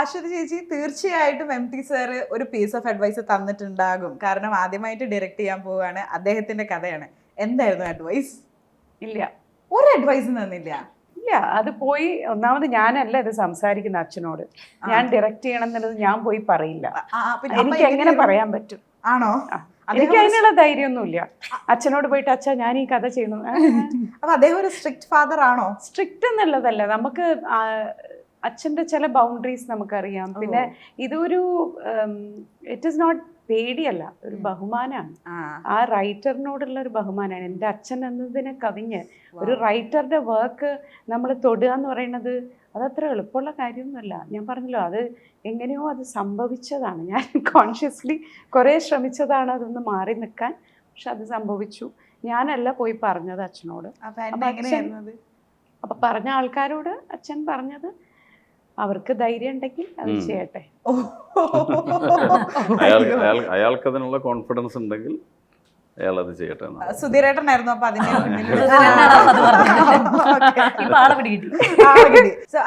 അശ്വതി ചേച്ചി തീർച്ചയായിട്ടും M T sir ഒരു പീസ് ഓഫ് അഡ്വൈസ് തന്നിട്ടുണ്ടാകും. കാരണം ആദ്യമായിട്ട് ഡയറക്റ്റ് ചെയ്യാൻ പോവുകയാണ്. അദ്ദേഹത്തിന്റെ കഥയാണ്. എന്തായിരുന്നു അഡ്വൈസ് ഇല്ല. ഒരു അഡ്വൈസ് തന്നില്ല. ഇല്ല. അത് പോയി ഒന്നാമത് ഞാനല്ല ഇത് സംസാരിക്കുന്ന അച്ഛനോട്. ഞാൻ ഡയറക്റ്റ് ചെയ്യണം എന്നുള്ളത് ഞാൻ പോയി പറയില്ല. എനിക്ക് എങ്ങനെ പറയാൻ പറ്റും? ആണോ? എനിക്ക് അതിനുള്ള ധൈര്യമൊന്നുമില്ല. അച്ഛനോട് പോയിട്ട് അച്ഛാ ഞാൻ ഈ കഥ ചെയ്യണം അപ്പൊ അദ്ദേഹം ഒരു സ്ട്രിക്ട് ഫാദർ ആണോ? സ്ട്രിക്റ്റ് എന്നുള്ളതല്ല. നമുക്ക് ആ, അച്ഛന്റെ ചില ബൗണ്ടറീസ് നമുക്കറിയാം. പിന്നെ ഇതൊരു ഇറ്റ് ഇസ് നോട്ട് പേടിയല്ല ഒരു ബഹുമാനമാണ് ആ. റൈറ്ററിനോടുള്ള ഒരു ബഹുമാനമാണ് എന്റെ അച്ഛൻ എന്നതിനെ കവിഞ്ഞ് ഒരു റൈറ്ററുടെ വർക്ക് നമ്മൾ തൊടുക എന്ന് പറയുന്നത് അതത്ര എളുപ്പമുള്ള കാര്യമൊന്നുമല്ല. ഞാൻ പറഞ്ഞല്ലോ അത് എങ്ങനെയോ അത് സംഭവിച്ചതാണ്. ഞാൻ കോൺഷ്യസ്ലി കുറേ ശ്രമിച്ചതാണ് അതൊന്ന് മാറി നിൽക്കാൻ. പക്ഷെ അത് സംഭവിച്ചു. ഞാനല്ല പോയി പറഞ്ഞത് അച്ഛനോട്. അപ്പം പറഞ്ഞ ആൾക്കാരോട് അച്ഛൻ പറഞ്ഞത് അവർക്ക് ധൈര്യം ഉണ്ടെങ്കിൽ അത് ചെയ്യട്ടെ. അയാൾ അയാൾ അയാൾക്ക് അതിനുള്ള കോൺഫിഡൻസ് ഉണ്ടെങ്കിൽ അയാൾ അത് ചെയ്യട്ടെ സുധീരേട്ടനായിരുന്നു അപ്പൊ അതിന്റെ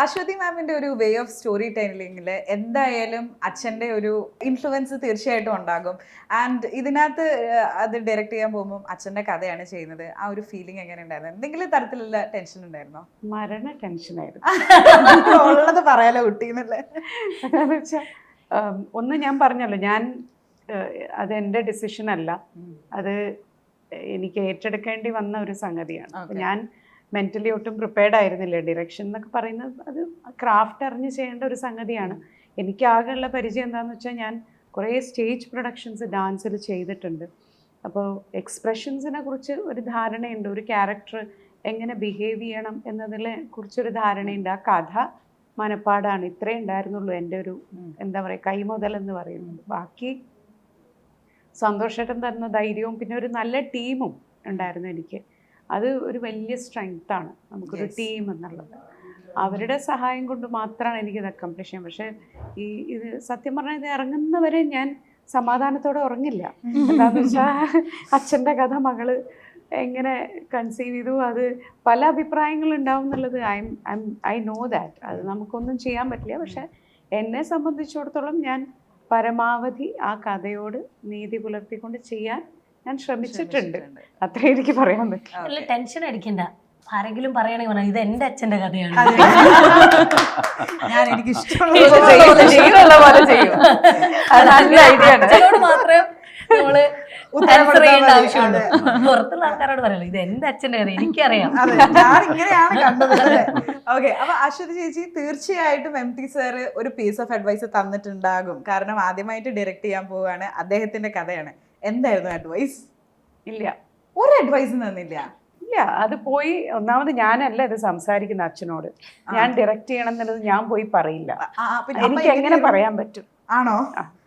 അശ്വതി മാമിന്റെ ഒരു വേ ഓഫ് സ്റ്റോറി ടെല്ലിംഗിൽ എന്തായാലും അച്ഛന്റെ ഒരു ഇൻഫ്ലുവൻസ് തീർച്ചയായിട്ടും ഉണ്ടാകും. ആൻഡ് ഇതിനകത്ത് അത് ഡയറക്റ്റ് ചെയ്യാൻ പോകുമ്പോൾ അച്ഛന്റെ കഥയാണ് ചെയ്യുന്നത്. ആ ഒരു ഫീലിംഗ് എങ്ങനെ ഉണ്ടായിരുന്നു? എന്തെങ്കിലും തരത്തിലുള്ള ടെൻഷൻ ഉണ്ടായിരുന്നോ? മരണ ടെൻഷനായിരുന്നു ഉള്ളത് പറയാലോ കുട്ടി എന്നല്ലേ? ഒന്ന് ഞാൻ പറഞ്ഞല്ലോ ഞാൻ ഏഹ്, അത് എന്റെ ഡിസിഷൻ അല്ല. അത് എനിക്ക് ഏറ്റെടുക്കേണ്ടി വന്ന ഒരു സംഗതിയാണ്. ഞാൻ മെന്റലി ഒട്ടും പ്രിപ്പയർഡ് ആയിരുന്നില്ല. ഡിറക്ഷൻ എന്നൊക്കെ പറയുന്നത് അത് ക്രാഫ്റ്റ് അറിഞ്ഞ് ചെയ്യേണ്ട ഒരു സംഗതിയാണ്. എനിക്ക് ആകെയുള്ള പരിചയം എന്താണെന്ന് വെച്ചാൽ ഞാൻ കുറേ സ്റ്റേജ് പ്രൊഡക്ഷൻസ് ഡാൻസിൽ ചെയ്തിട്ടുണ്ട്. അപ്പോൾ എക്സ്പ്രഷൻസിനെ കുറിച്ച് ഒരു ധാരണയുണ്ട്. ഒരു ക്യാരക്ടർ എങ്ങനെ ബിഹേവ് ചെയ്യണം എന്നതിനെ കുറിച്ചൊരു ധാരണയുണ്ട്. ആ കഥ മനപ്പാടാണ്. ഇത്രേ ഉണ്ടായിരുന്നുള്ളൂ എന്റെ ഒരു എന്താ പറയുക കൈമുതൽ എന്ന് പറയുന്നത്. ബാക്കി സന്തോഷേട്ടൻ തരുന്ന ധൈര്യവും പിന്നെ ഒരു നല്ല ടീമും ഉണ്ടായിരുന്നു എനിക്ക്. അത് ഒരു വലിയ സ്ട്രെങ്ത് ആണ് നമുക്കൊരു ടീം എന്നുള്ളത്. അവരുടെ സഹായം കൊണ്ട് മാത്രമാണ് എനിക്കിത് അക്കംപ്ലിഷ് ചെയ്യാൻ. പക്ഷേ ഈ ഇത് സത്യം പറഞ്ഞാൽ ഇത് ഇറങ്ങുന്നവരെ ഞാൻ സമാധാനത്തോടെ ഉറങ്ങില്ല. എന്താണെന്ന് വെച്ചാൽ അച്ഛന്റെ കഥ മകൾ എങ്ങനെ കൺസീവ് ചെയ്തു അത് പല അഭിപ്രായങ്ങളുണ്ടാവും എന്നുള്ളത് ഐ ഐ നോ ദാറ്റ് അത് നമുക്കൊന്നും ചെയ്യാൻ പറ്റില്ല. പക്ഷേ എന്നെ സംബന്ധിച്ചിടത്തോളം ഞാൻ പരമാവധി ആ കഥയോട് നീതി പുലർത്തിക്കൊണ്ട് ചെയ്യാൻ ഞാൻ ശ്രമിച്ചിട്ടുണ്ട്. അത്രേ എനിക്ക് പറയാൻ പറ്റും. ടെൻഷൻ അടിക്കണ്ട. ആരെങ്കിലും പറയണെങ്കിൽ പറഞ്ഞാൽ ഇത് എന്റെ അച്ഛന്റെ കഥയാണ്. ഞാൻ എനിക്ക് ഇഷ്ടമുള്ള പോലെ ചെയ്യും. അത് നല്ല idea ആണ്. അച്ഛനോട് മാത്രമേ നമ്മൾ ചെയ്യേണ്ട. ആവശ്യമുള്ളൂ അതെ. പുറത്തുള്ള ആൾക്കാരോട് പറയല്ലോ ഇത് എന്റെ അച്ഛന്റെ കഥ എനിക്കറിയാം. അതെ ഞാൻ ഇങ്ങനെയാണ് കണ്ടത് ഓക്കെ അപ്പൊ അശ്വതി ചേച്ചി തീർച്ചയായിട്ടും എം ടി സാർ ഒരു പീസ് ഓഫ് അഡ്വൈസ് തന്നിട്ടുണ്ടാകും. കാരണം ആദ്യമായിട്ട് ഡയറക്റ്റ് ചെയ്യാൻ പോവുകയാണ്. അദ്ദേഹത്തിന്റെ കഥയാണ്. എന്തായിരുന്നു അഡ്വൈസ് ഇല്ല. ഒരു അഡ്വൈസ് തന്നില്ല. ഇല്ല അത് പോയി ഒന്നാമത് ഞാനല്ല ഇത് സംസാരിക്കുന്ന അച്ഛനോട്. ഞാൻ ഡയറക്റ്റ് ചെയ്യണം എന്നുള്ളത് ഞാൻ പോയി പറയില്ല. എനിക്ക് എങ്ങനെ പറയാൻ പറ്റും? ആണോ.